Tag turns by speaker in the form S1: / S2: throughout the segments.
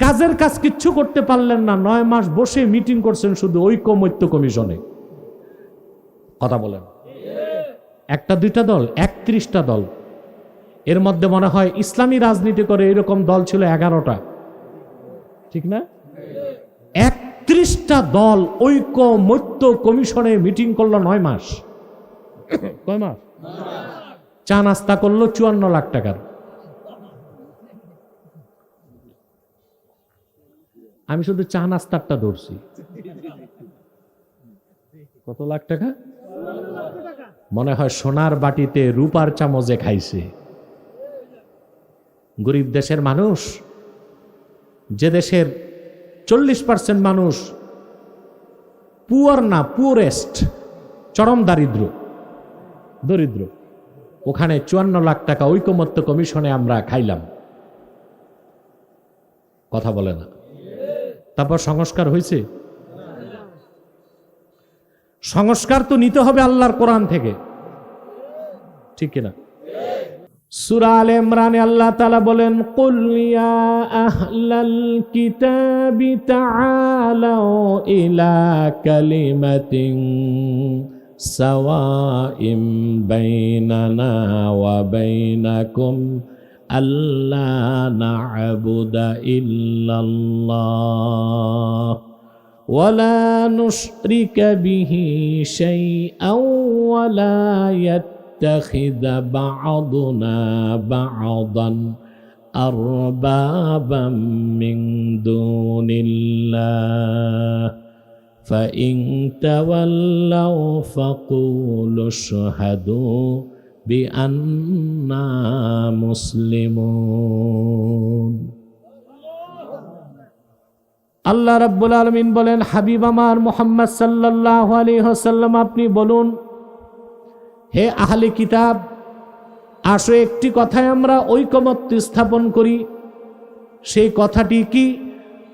S1: কাজের কাজ কিচ্ছু করতে পারলেন না, নয় মাস বসে মিটিং করছেন শুধু ঐকমত্য কমিশনে। কথা বলেন। একটা দুইটা দল, একত্রিশটা দল। এর মধ্যে মনে হয় ইসলামী রাজনীতি করে এরকম দল ছিল এগারোটা। ঠিক না? একত্রিশটা দল ঐকমত্য কমিশনে মিটিং করল নয় মাস। কয় মাস? চা নাস্তা করল চুয়ান্ন লাখ টাকার। আমি শুধু চা নাস্তারটা ধরছি। কত লাখ টাকা? মনে হয় সোনার বাটিতে রূপার চামচে খাইছে। গরিব দেশের মানুষ, যে দেশের চল্লিশ পার্সেন্ট মানুষ পুয়ার না, পুয়ারেস্ট, চরম দারিদ্র, দরিদ্র। ওখানে চুয়ান্ন লাখ টাকা ঐকমত্য কমিশনে আমরা খাইলাম। কথা বলে না। তারপর সংস্কার হয়েছে? সংস্কার তো নিতে হবে আল্লাহর কোরআন থেকে। ঠিক কিনা? সুরা ইমরানে আল্লাহ তাআলা বলেন, কুল ইয়া আহলাল কিতাবি তাআলাউ ইলা কালিমাতিন সাওয়াইম বাইনানা ওয়া বাইনাকুম ألا نعبد إلا الله ولا نشرك به شيئا ولا يتخذ بعضنا بعضا أربابا من دون الله فإن تولوا فقولوا اشهدوا بانا مسلمون আল্লাহ রাব্বুল আলমিন বলেন হাবিব আমার মোহাম্মদ সাল্লাহ আলী হাসাল্লাম আপনি বলুন হে আহলে কিতাব আসো একটি কথায় আমরা ঐকমত্য স্থাপন করি সেই কথাটি কি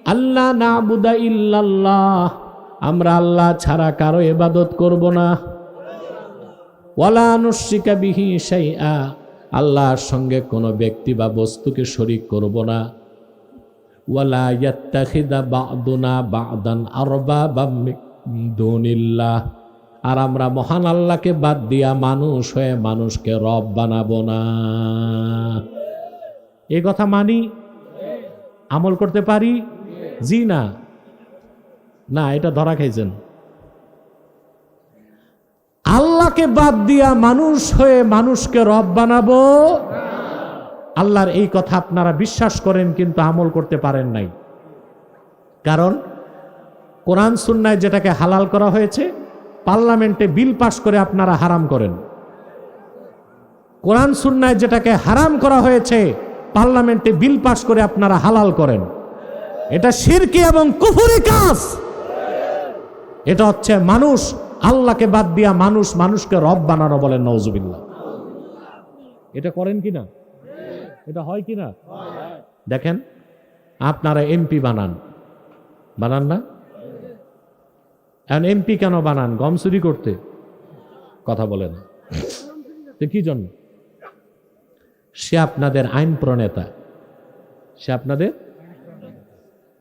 S1: আল্লাহ না বুদা ইল্লাল্লাহ আমরা আল্লাহ ছাড়া কারো এবাদত করব না ওয়ালা বিহি সাইয়া আল্লাহর সঙ্গে কোনো ব্যক্তি বা বস্তুকে শরিক করব না। ওয়ালা বা'দুনা বা'দান মিন দুনিল্লাহ, আর আমরা মহান আল্লাহকে বাদ দিয়া মানুষ হয়ে মানুষকে রব বানাবো না। এ কথা মানি? আমল করতে পারি? জি না। না, এটা ধরা খাইছেন। আল্লাহকে বাদ দিয়া মানুষ হয়ে মানুষকে রব বানাবো? আল্লাহর এই কথা আপনারা বিশ্বাস করেন, কিন্তু আমল করতে পারেন নাই। কারণ কোরআন সুন্নায় যেটাকে হালাল করা হয়েছে, পার্লামেন্টে বিল পাশ করে আপনারা হারাম করেন। কোরআন সুন্নায় যেটাকে হারাম করা হয়েছে, পার্লামেন্টে বিল পাশ করে আপনারা হালাল করেন। এটা শিরকি এবং কুফুরি কাজ। এটা হচ্ছে মানুষ আল্লাহকে বাদ দিয়া মানুষ মানুষকে রব বানানো বলেন নওজুবিল্লাহ। এটা করেন কি না? এটা হয় কি না? দেখেন, আপনারা এমপি বানান। বানান না? এখন এমপি কেন বানান? গম চুরি করতে। কথা বলে না কি জন্য? সে আপনাদের আইন প্রণেতা। সে আপনাদের?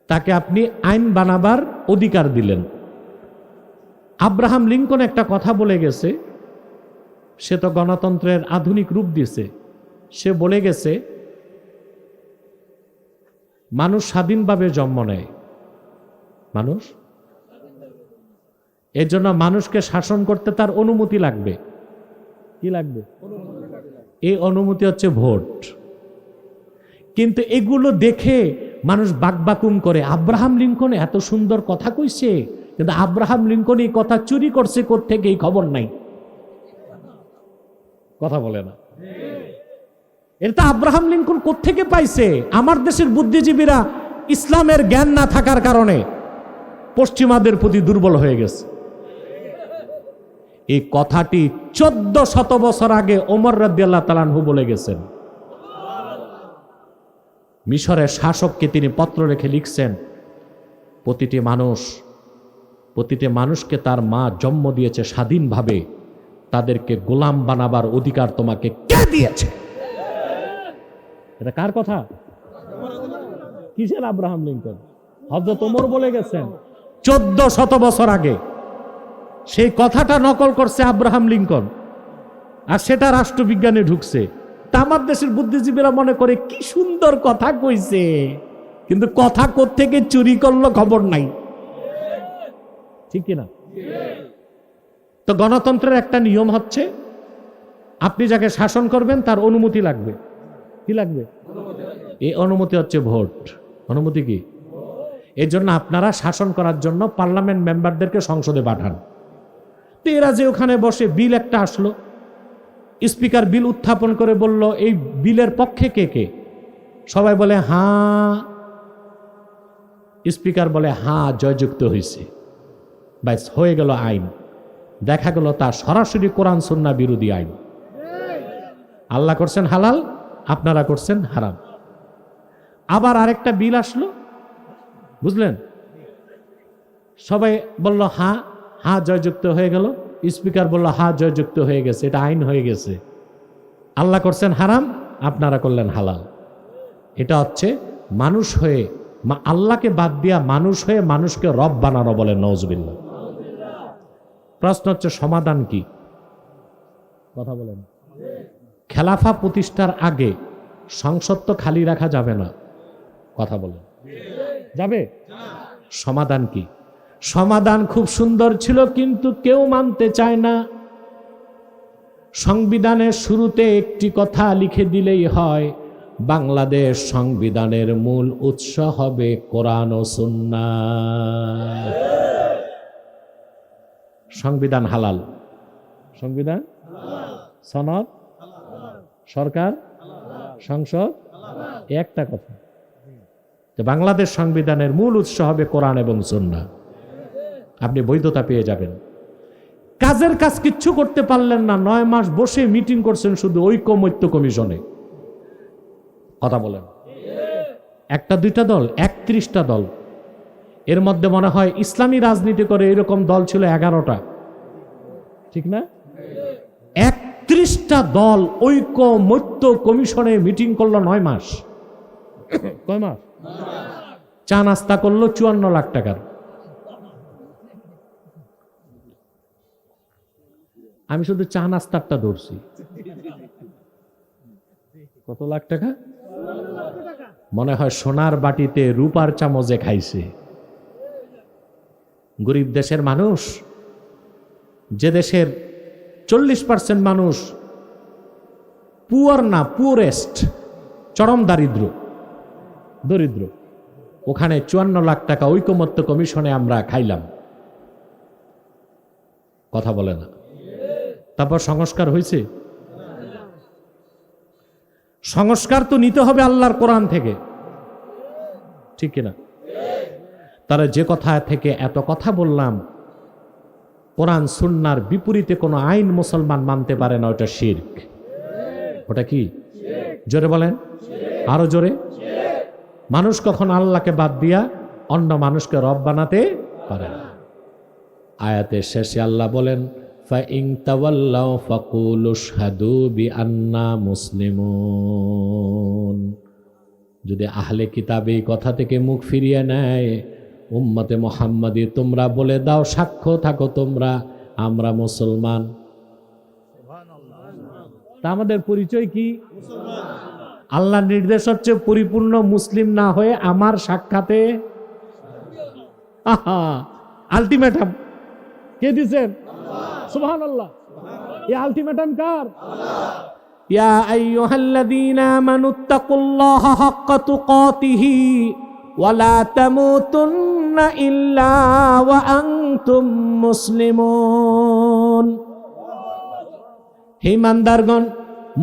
S1: তাকে আপনি আইন বানাবার অধিকার দিলেন। আব্রাহাম লিঙ্কন একটা কথা বলে গেছে। সে তো গণতন্ত্রের আধুনিক রূপ দিয়েছে। সে বলে গেছে, মানুষ স্বাধীনভাবে জন্ম নেয়। মানুষ? এর জন্য মানুষকে শাসন করতে তার অনুমতি লাগবে। কি লাগবে? এই অনুমতি হচ্ছে ভোট। কিন্তু এগুলো দেখে মানুষ বাকবাকুম করে, আব্রাহাম লিঙ্কন এত সুন্দর কথা কইছে কিন্তু আব্রাহাম লিঙ্কন এই কথা চুরি করছে থেকে এই খবর নাই। কথা বলে না। এটা আব্রাহাম লিঙ্কন কোত্থেকে পাইছে? আমার দেশের বুদ্ধিজীবীরা ইসলামের জ্ঞান না থাকার কারণে পশ্চিমাদের প্রতি দুর্বল হয়ে গেছে। এই কথাটি চোদ্দ শত বছর আগে ওমর রাদ্দিয়াল্লাহ তালানহু বলে গেছেন। মিশরের শাসককে তিনি পত্র রেখে লিখছেন, প্রতিটি মানুষ প্রতিটি মানুষকে তার মা জন্ম দিয়েছে স্বাধীনভাবে। তাদেরকে গোলাম বানাবার অধিকার তোমাকে কে দিয়েছে? এটা কার কথা? কিসের আব্রাহাম লিঙ্কন? হজরত ওমর বলে গেছেন, চোদ্দ শত বছর আগে সেই কথাটা নকল করছে আব্রাহাম লিঙ্কন, আর সেটা রাষ্ট্রবিজ্ঞানে ঢুকছে। তা আমার দেশের বুদ্ধিজীবীরা মনে করে কি সুন্দর কথা কইছে, কিন্তু কথা থেকে চুরি করল খবর নাই। ঠিক কিনা? তো গণতন্ত্রের একটা নিয়ম হচ্ছে, আপনি যাকে শাসন করবেন তার অনুমতি লাগবে। কি লাগবে? এই অনুমতি হচ্ছে ভোট। অনুমতি কি? এর জন্য আপনারা শাসন করার জন্য পার্লামেন্ট মেম্বারদেরকে সংসদে পাঠান। তো এরা যে ওখানে বসে বিল একটা আসলো, স্পিকার বিল উত্থাপন করে বলল, এই বিলের পক্ষে কে কে? সবাই বলে, হাঁ। স্পিকার বলে, হাঁ, জয়যুক্ত হয়েছে ব্যাস, হয়ে গেল আইন। দেখা গেল তা সরাসরি কোরআন সন্না বিরোধী আইন। আল্লাহ করছেন হালাল, আপনারা করছেন হারাম। আবার আরেকটা বিল আসলো, বুঝলেন? সবাই বলল হ্যাঁ হ্যাঁ জয়যুক্ত হয়ে গেল। স্পিকার বলল, হা জয়যুক্ত হয়ে গেছে, এটা আইন হয়ে গেছে। আল্লাহ করছেন হারাম, আপনারা করলেন হালাল। এটা হচ্ছে মানুষ হয়ে আল্লাহকে বাদ দিয়া মানুষ হয়ে মানুষকে রব বানানো বলে নজবিল্লা প্রশ্ন হচ্ছে, সমাধান কি? কথা বলেন। খেলাফা প্রতিষ্ঠার আগে সংসদ তো খালি রাখা যাবে না। কথা বলেন। যাবে? সমাধান কি? সমাধান খুব সুন্দর ছিল, কিন্তু কেউ মানতে চায় না। সংবিধানের শুরুতে একটি কথা লিখে দিলেই হয়, বাংলাদেশ সংবিধানের মূল উৎস হবে কোরআন ও সুন্না সংবিধান হালাল। সংবিধান? সনদ? সরকার? সংসদ? একটা কথা। যে বাংলাদেশ সংবিধানের মূল উৎস হবে কোরআন এবং সুন্না আপনি বৈধতা পেয়ে যাবেন। কাজের কাজ কিচ্ছু করতে পারলেন না, নয় মাস বসে মিটিং করছেন শুধু ঐকমত্য কমিশনে। কথা বলেন। একটা দুইটা দল, একত্রিশটা দল। এর মধ্যে মনে হয় ইসলামী রাজনীতি করে এরকম দল ছিল এগারোটা। ঠিক না? একত্রিশটা দল ঐকমত্য কমিশনে মিটিং করল নয় মাস। কয় মাস? চা নাস্তা করল চুয়ান্ন লাখ টাকার। আমি শুধু চা নাস্তারটা ধরছি। কত লাখ টাকা? মনে হয় সোনার বাটিতে রূপার চামচে খাইছে। গরিব দেশের মানুষ, যে দেশের চল্লিশ পার্সেন্ট মানুষ পুয়ার না, পুয়ারেস্ট, চরম দারিদ্র, দরিদ্র। ওখানে চুয়ান্ন লাখ টাকা ঐকমত্য কমিশনে আমরা খাইলাম। কথা বলে না। তারপর সংস্কার হয়েছে? সংস্কার তো নিতে হবে আল্লাহর কোরআন থেকে। ঠিক কিনা? তারা যে কথা থেকে এত কথা বললাম, কোরআন সুন্নার বিপরীতে কোনো আইন মুসলমান মানতে পারে না, ওটা শির্ক। ওটা কি? জোরে বলেন। আরও জোরে। মানুষ কখন আল্লাহকে বাদ দিয়া অন্য মানুষকে রব বানাতে পারে না। আয়াতের শেষে আল্লাহ বলেন যদি আহলে কিতাব এই কথা থেকে মুখ ফিরিয়ে নেয় উম্মতে মোহাম্মদী, তোমরা বলে দাও, সাক্ষ্য থাকো তোমরা, আমরা মুসলমান। তা আমাদের পরিচয় কি? আল্লাহ নির্দেশ হচ্ছে পরিপূর্ণ মুসলিম না হয়ে আমার সাক্ষাতে। আহা, আলটিমেটাম। কে দিছেন? সুবহান আল্লাহ এই আলটিমেটাম কার? ইয়া আইয়ুহাল্লাযীনা আমানুত্তাকুল্লাহা হাক্কা তুকাতিহি। ওয়ালা তামুতুন্না ইল্লা ওয়া আনতুম মুসলিমুন। হে ইমানদারগণ,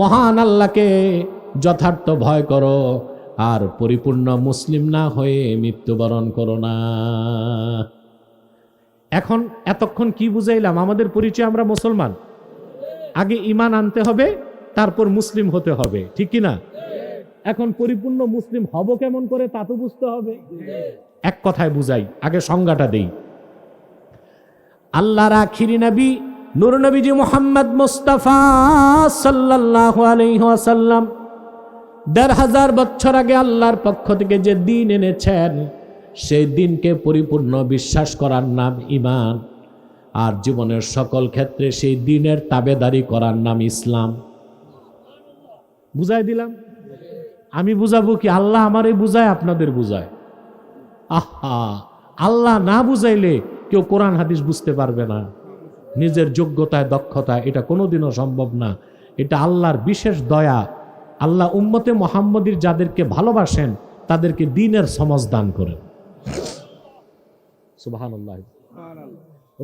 S1: মহান আল্লাহকে যথার্থ ভয় করো, আর পরিপূর্ণ মুসলিম না হয়ে মৃত্যুবরণ করো না। এখন এতক্ষণ কি বুঝাইলাম? আমাদের পরিচয় আমরা মুসলমান। আগে ইমান আনতে হবে, তারপর মুসলিম হতে হবে, ঠিক কি না এখন পরিপূর্ণ মুসলিম হব কেমন করে তা তো বুঝতে হবে। এক কথায় বুঝাই, আগে সংজ্ঞাটা দেই। আল্লাহর আখিরি নবী, নূর নবীজি মোহাম্মদ মুস্তাফা সাল্লাল্লাহু আলাইহি ওয়াসাল্লাম, দেড় হাজার বছর আগে আল্লাহর পক্ষ থেকে যে দিন এনেছেন, সেই দিনকে পরিপূর্ণ বিশ্বাস করার নাম ইমান আর জীবনের সকল ক্ষেত্রে সেই দিনের তাবেদারি করার নাম ইসলাম। বুঝাই দিলাম? আমি বুঝাবো কি আল্লাহ আমারে বুঝায়, আপনাদের বুঝায়। আহা, আল্লাহ না বুঝাইলে কেউ কোরআন, হাদিস বুঝতে পারবে না। নিজের যোগ্যতায়, দক্ষতায় এটা কোনোদিনও সম্ভব না। এটা আল্লাহর বিশেষ দয়া। আল্লাহ উম্মতে মোহাম্মদীর যাদেরকে ভালোবাসেন, তাদেরকে দিনের সমাজ দান করেন।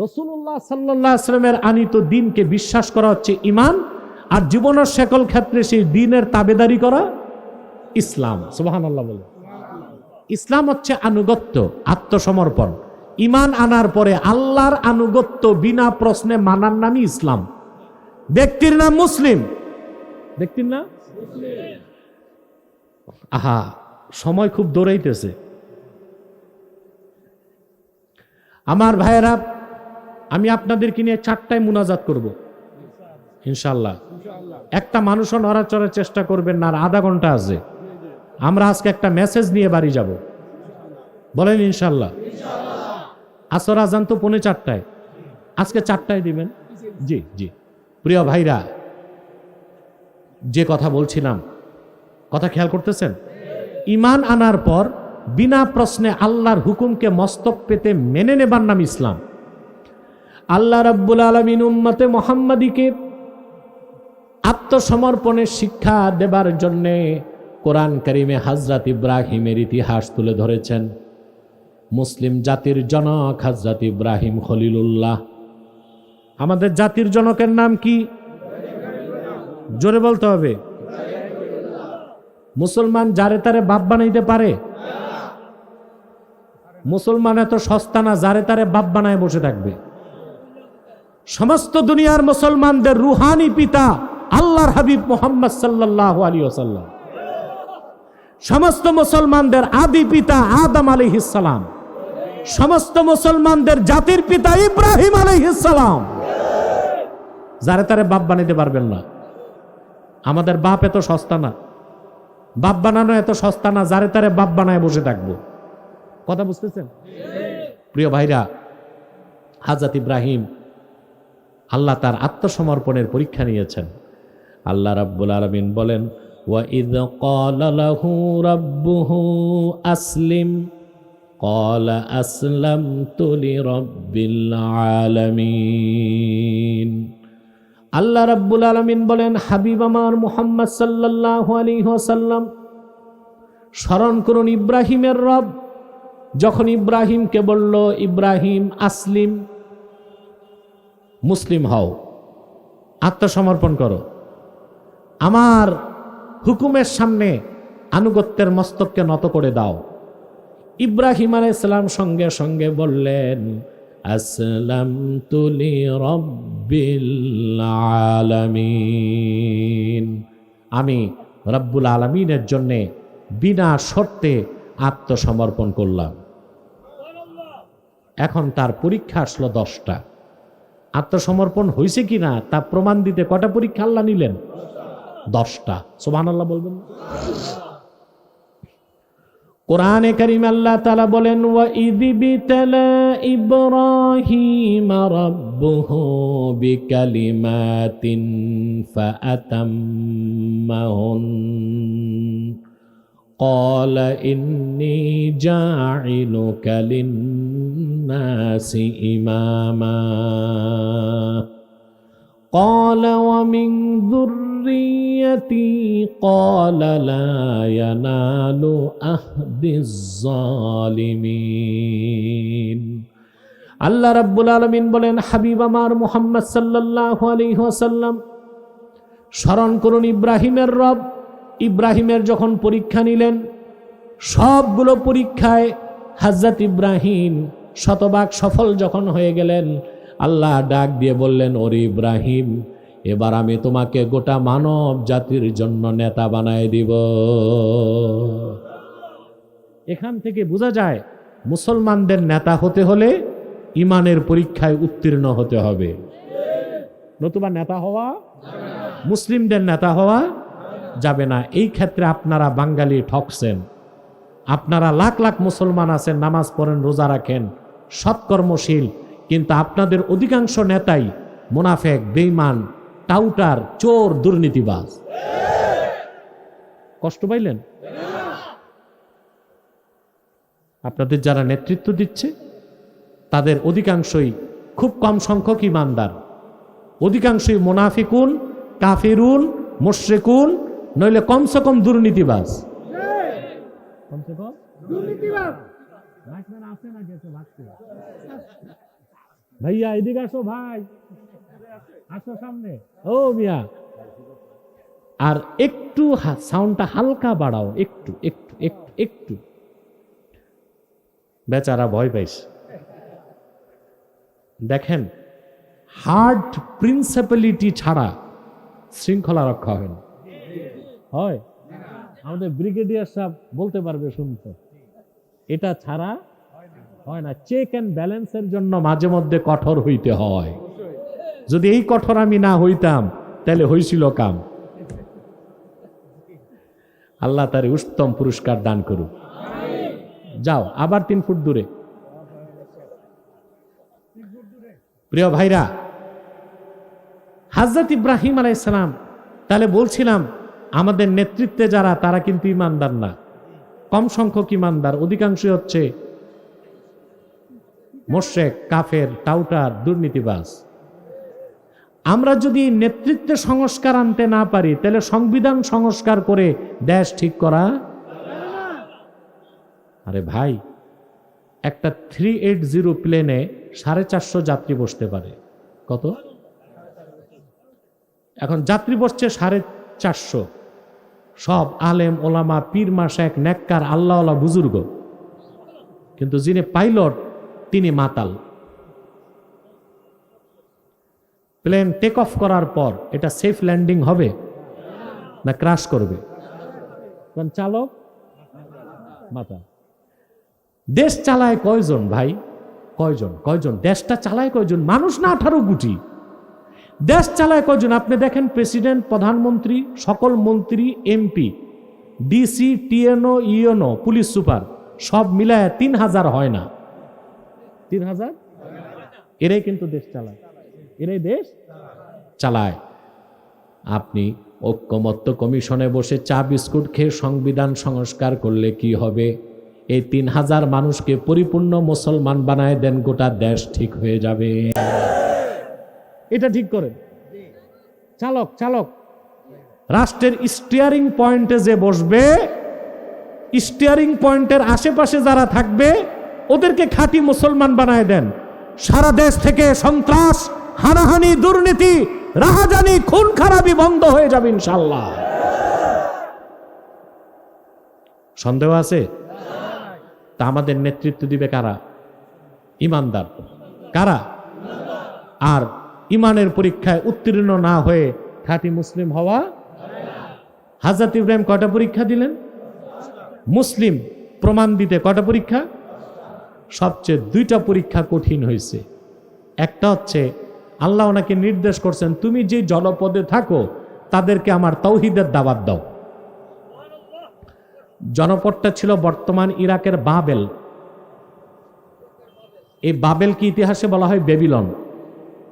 S1: রসুল্লাহ সাল্লাহ আসলামের আনিত দিনকে বিশ্বাস করা হচ্ছে ইমান আর জীবনের সকল ক্ষেত্রে সেই দিনের তাবেদারি করা ইসলাম সুবাহান আল্লাহ বলে। ইসলাম হচ্ছে আনুগত্য, আত্মসমর্পণ। ইমান আনার পরে আল্লাহর আনুগত্য বিনা প্রশ্নে মানার নামই ইসলাম। ব্যক্তির নাম মুসলিম। ব্যক্তির নাম? আহা, সময় খুব দৌড়াইতেছে। আমার ভাইয়েরা, আমি আপনাদেরকে নিয়ে চারটায় মুনাজাত করব। ইনশাল্লাহ একটা মানুষও নড়াচড়ার চেষ্টা করবেন না, আর আধা ঘণ্টা আছে। আমরা আজকে একটা মেসেজ নিয়ে বাড়ি যাব। বলেন ইনশাল্লাহ। আসর আজান তো পৌনে চারটায়। আজকে চারটায় দিবেন? জি জি। প্রিয় ভাইরা, যে কথা বলছিলাম, কথা খেয়াল করতেছেন? ইমান আনার পর বিনা প্রশ্নে আল্লাহর হুকুমকে মস্তক পেতে মেনে নেবার নাম ইসলাম। আল্লাহ রাব্বুল আলমিন উম্মতে মোহাম্মদীকে আত্মসমর্পণের শিক্ষা দেবার জন্যে কোরআন করিমে হাজরাত ইব্রাহিমের ইতিহাস তুলে ধরেছেন। মুসলিম জাতির জনক হাজরাত ইব্রাহিম খলিলুল্লাহ। আমাদের জাতির জনকের নাম কি? জোরে বলতে হবে। মুসলমান যারে তারে বাপ বানাইতে পারে? মুসলমান এত সস্তা না, যারে তারে বাপ বানায় বসে থাকবে। সমস্ত দুনিয়ার মুসলমানদের রুহানি পিতা আল্লাহর হাবিব মোহাম্মদ সাল্লাহ আলী ওসাল্লাম সমস্ত মুসলমানদের আদি পিতা আদম আলিহিসালাম সমস্ত মুসলমানদের জাতির পিতা ইব্রাহিম আলাইহিসালাম যারে তারে বাপ বানাইতে পারবেন না। আমাদের বাপ এত সস্তা না। বাপ বানানো এত সস্তা না, যারে তারে বাপ বানায় বসে থাকব। কথা বুঝতেছেন? প্রিয় ভাইরা হাজাত ইব্রাহিম আল্লাহ তার আত্মসমর্পণের পরীক্ষা নিয়েছেন। আল্লাহ রাব্বুল আলমিন বলেন وَإِذْ قَالَ لَهُ رَبُّهُ أَسْلِمْ قَالَ أَسْلَمْتُ لِرَبِّ الْعَالَمِينَ আল্লাহ রাব্বুল আলমিন বলেন হাবিব আমার মুহাম্মদ সাল্লাল্লাহু আলাইহি ওয়াসাল্লাম স্মরণ করুন ইব্রাহিমের রব যখন ইব্রাহিমকে বলল ইব্রাহিম আসলিম মুসলিম হও আত্মসমর্পণ করো আমার হুকুমের সামনে আনুগত্যের মস্তককে নত করে দাও। ইব্রাহিম আলাইসালাম সঙ্গে সঙ্গে বললেন, আসলাম তুলি আলামিন। আমি রব্বুল আলমিনের জন্যে বিনা শর্তে আত্মসমর্পণ করলাম। এখন তার পরীক্ষা আসলো দশটা। আত্মসমর্পণ হয়েছে কিনা তা প্রমাণ দিতে কটা পরীক্ষা আল্লাহ নিলেন? দশটা সোহান আল্লাহ বলবেন কোরআনে করিম আল্লাহ তালা বলেন ইব্রাহিম রব্বুহু বিকালিমাতিন ফাআতাম্মাহুন قال إني جاعلك للناس إماما قال ومن ذريتي قال لا ينال أهد الظالمين আল্লাহ রাব্বুল আলমিন বলেন হাবিব আমার মোহাম্মদ সাল্লাহ আলী ওসাল্লাম স্মরণ করুন ইব্রাহিমের রব ইব্রাহিমের যখন পরীক্ষা নিলেন সবগুলো পরীক্ষায় হাজরত ইব্রাহিম শতভাগ সফল যখন হয়ে গেলেন আল্লাহ ডাক দিয়ে বললেন, ওরে ইব্রাহিম, এবার আমি তোমাকে গোটা মানব জাতির জন্য নেতা বানায় দিব। এখান থেকে বোঝা যায়, মুসলমানদের নেতা হতে হলে ইমানের পরীক্ষায় উত্তীর্ণ হতে হবে। নতুবা নেতা হওয়া, মুসলিমদের নেতা হওয়া যাবে না। এই ক্ষেত্রে আপনারা বাঙালি ঠকছেন। আপনারা লাখ লাখ মুসলমান আছেন, নামাজ পড়েন, রোজা রাখেন, সৎকর্মশীল কিন্তু আপনাদের অধিকাংশ নেতাই মুনাফেক বেইমান টাউটার চোর দুর্নীতিবাজ। কষ্ট পাইলেন? আপনাদের যারা নেতৃত্ব দিচ্ছে তাদের অধিকাংশই খুব কম সংখ্যক ইমানদার। অধিকাংশই মোনাফিকুন কাফিরুন মোশরেকুন নইলে কমসে কম দুর্নীতিবাজ। কমসে কম? ভাইয়া, এদিকে আসো ভাই। আসো সামনে। ও মিয়া। আর একটু সাউন্ডটা হালকা বাড়াও, একটু একটু একটু একটু। বেচারা ভয় পাইছে দেখেন হার্ড প্রিন্সিপালিটি ছাড়া শৃঙ্খলা রক্ষা হয় না। হয়। আমাদের ব্রিগেডিয়ার সাহেব বলতে পারবে শুনতে। এটা ছাড়া হয় না। চেক অ্যান্ড ব্যালেন্সের জন্য মাঝে মধ্যে কঠোর হইতে হয়। যদি এই কঠোর আমি না হইতাম, তাহলে হইছিল কাম? আল্লাহ তার উত্তম পুরস্কার দান করুক। যাও, আবার তিন ফুট দূরে। প্রিয় ভাইরা, হাজরত ইব্রাহিম আলাইসালাম তাহলে বলছিলাম, আমাদের নেতৃত্বে যারা, তারা কিন্তু ইমানদার না। কম সংখ্যক ইমানদার, অধিকাংশই হচ্ছে মোশেক, কাফের, টাউটার, দুর্নীতিবাজ। আমরা যদি নেতৃত্বে সংস্কার আনতে না পারি, তাহলে সংবিধান সংস্কার করে দেশ ঠিক করা? আরে ভাই, একটা থ্রি এইট জিরো প্লেনে সাড়ে চারশো যাত্রী বসতে পারে। কত? এখন যাত্রী বসছে সাড়ে চারশো। সব আলেম, ওলামা, পীর, মাসাক, নেককার আল্লাহওয়ালা বুজুর্গ। কিন্তু যিনি পাইলট মাতাল। প্লেন টেক অফ করার পর এটা সেফ ল্যান্ডিং হবে না ক্রাশ করবে? চালক? মাতা দেশ চালায় কয়জন ভাই? কয়জন? কয়জন? দেশটা চালায় কয়জন? মানুষ না আঠারো গুটি দেশ চালায় কয়জন? আপনি দেখেন প্রেসিডেন্ট, প্রধানমন্ত্রী, সকল মন্ত্রী, MP, DC, TNO, ENO, police super, সব মিলায় তিন হাজার হয় না। তিন হাজার? এরাই কিন্তু দেশ চালায়। এরাই দেশ চালায়। আপনি ঐক্যমত্য কমিশনে বসে চা বিস্কুট খেয়ে সংবিধান সংস্কার করলে কি হবে? এই তিন হাজার মানুষকে পরিপূর্ণ মুসলমান বানায় দেন গোটা দেশ ঠিক হয়ে যাবে। এটা ঠিক করেন। চালক চালক। রাষ্ট্রের স্টিয়ারিং পয়েন্টে যে বসবে স্টিয়ারিং পয়েন্টের আশেপাশে যারা থাকবে ওদেরকে খাঁটি মুসলমান বানায় দেন। সারা দেশ থেকে সন্ত্রাস, হানাহানি, দুর্নীতি, রাহাজানি, খুন খারাপি বন্ধ হয়ে যাবে ইনশাল্লাহ সন্দেহ আছে? তা আমাদের নেতৃত্ব দিবে কারা? ইমানদার। কারা? আর ইমানের পরীক্ষায় উত্তীর্ণ না হয়ে খাঁটি মুসলিম হওয়া? হাজরত ইব্রাহিম কটা পরীক্ষা দিলেন? মুসলিম প্রমাণ দিতে কটা পরীক্ষা? সবচেয়ে দুইটা পরীক্ষা কঠিন হয়েছে। একটা হচ্ছে, আল্লাহ ওনাকে নির্দেশ করছেন, তুমি যে জনপদে থাকো, তাদেরকে আমার তৌহিদের দাবাত দাও। জনপদটা ছিল বর্তমান ইরাকের বাবেল। এই বাবেল কি ইতিহাসে বলা হয় বেবিলন।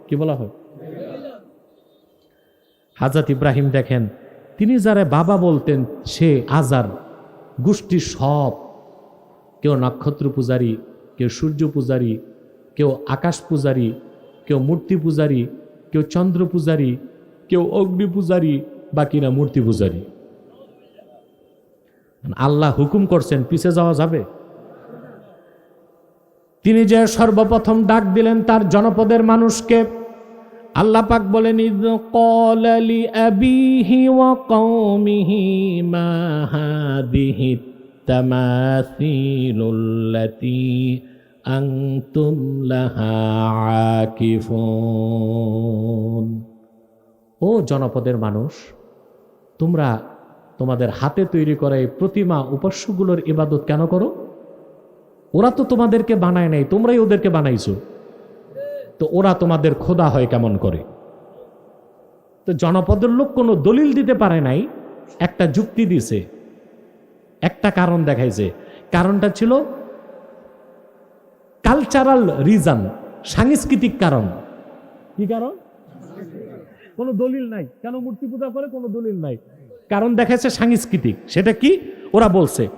S1: কি বলা হয়? হাজরত ইব্রাহিম দেখেন, তিনি যারা বাবা বলতেন, সে আজার, গোষ্ঠী সব, কেউ নক্ষত্র পূজারী কেউ সূর্য পূজারী, কেউ আকাশ পূজারী, কেউ মূর্তি পূজারী, কেউ চন্দ্র পূজারী, কেউ অগ্নি পূজারী বা কিনা মূর্তি পূজারী। আল্লাহ হুকুম করছেন, পিছে যাওয়া যাবে? তিনি যে সর্বপ্রথম ডাক দিলেন তার জনপদের মানুষকে, আল্লাহ পাক বলেন কলালি আবিহি আনতুম লাহা আকিফুন ও জনপদের মানুষ, তোমরা তোমাদের হাতে তৈরি করা এই প্রতিমা উপাস্যগুলোর ইবাদত কেন করো? ওরা তো তোমাদেরকে বানায় নাই, তোমরাই ওদেরকে বানাইছো। তো ওরা তোমাদের খোদা হয় কেমন করে? তো জনপদের লোক কোনো দলিল দিতে পারে নাই, একটা যুক্তি দিছে, একটা কারণ দেখাইছে। কারণটা ছিল কালচারাল রিজন সাংস্কৃতিক কারণ। কি কারণ? কোনো দলিল নাই। কেন মূর্তি পূজা করে? কোনো দলিল নাই। কারণ দেখাচ্ছে সাংস্কৃতিক। সেটা কি? ওরা বলছে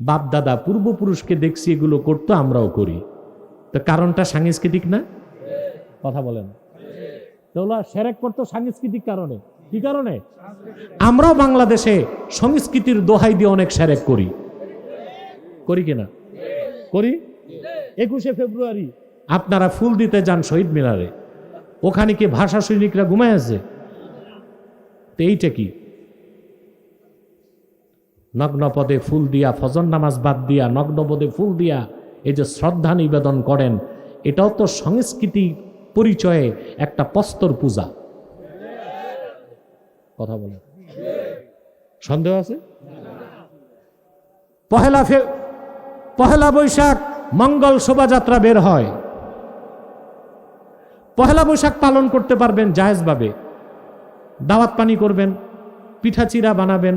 S1: বাপ দাদা পূর্বপুরুষকে দেখছি এগুলো করতো, আমরাও করি। তো কারণটা সাংস্কৃতিক না? কথা বলেন। ওরা সেরেক করতো সাংস্কৃতিক কারণে। কি কারণে? আমরাও বাংলাদেশে সংস্কৃতির দোহাই দিয়ে অনেক সেরেক করি। করি কিনা? করি? একুশে ফেব্রুয়ারি। আপনারা ফুল দিতে যান শহীদ মিনারে। ওখানে কি ভাষা সৈনিকরা ঘুমায় আছে? তো এইটা কি? নগ্ন পদে ফুল দিয়া ফজর নামাজ বাদ দিয়া নগ্ন পদে ফুল দিয়া এই যে শ্রদ্ধা নিবেদন করেন এটাও তো সংস্কৃতি পরিচয়ে একটা পস্তর পূজা। কথা বলে। সন্দেহ আছে? পহেলা ফে পহেলা বৈশাখ মঙ্গল শোভাযাত্রা বের হয়। পহেলা বৈশাখ পালন করতে পারবেন জায়েজভাবে দাওয়াত পানি করবেন পিঠা চিরা বানাবেন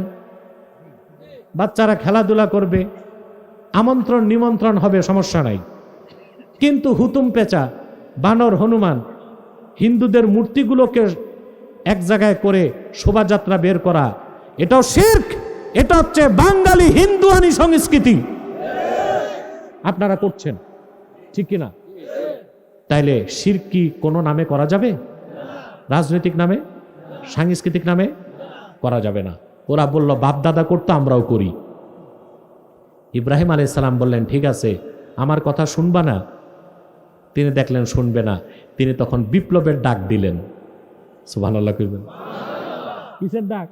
S1: বাচ্চারা খেলাধুলা করবে আমন্ত্রণ নিমন্ত্রণ হবে সমস্যা নাই। কিন্তু হুতুম পেঁচা বানর, হনুমান, হিন্দুদের মূর্তিগুলোকে এক জায়গায় করে শোভাযাত্রা বের করা। এটাও শির্ক, এটা হচ্ছে বাঙালি হিন্দুয়ানি সংস্কৃতি। আপনারা করছেন, ঠিক কিনা? তাইলে শির কি কোনো নামে করা যাবে? রাজনৈতিক নামে? সাংস্কৃতিক নামে? করা যাবে না। ওরা বলল বাপ দাদা করতো, আমরাও করি। ইব্রাহিম আলাইসালাম বললেন, ঠিক আছে, আমার কথা শুনবা না তিনি দেখলেন শুনবে না। তিনি তখন বিপ্লবের ডাক দিলেন। সুবহানাল্লাহ কইবেন। কিসের ডাক?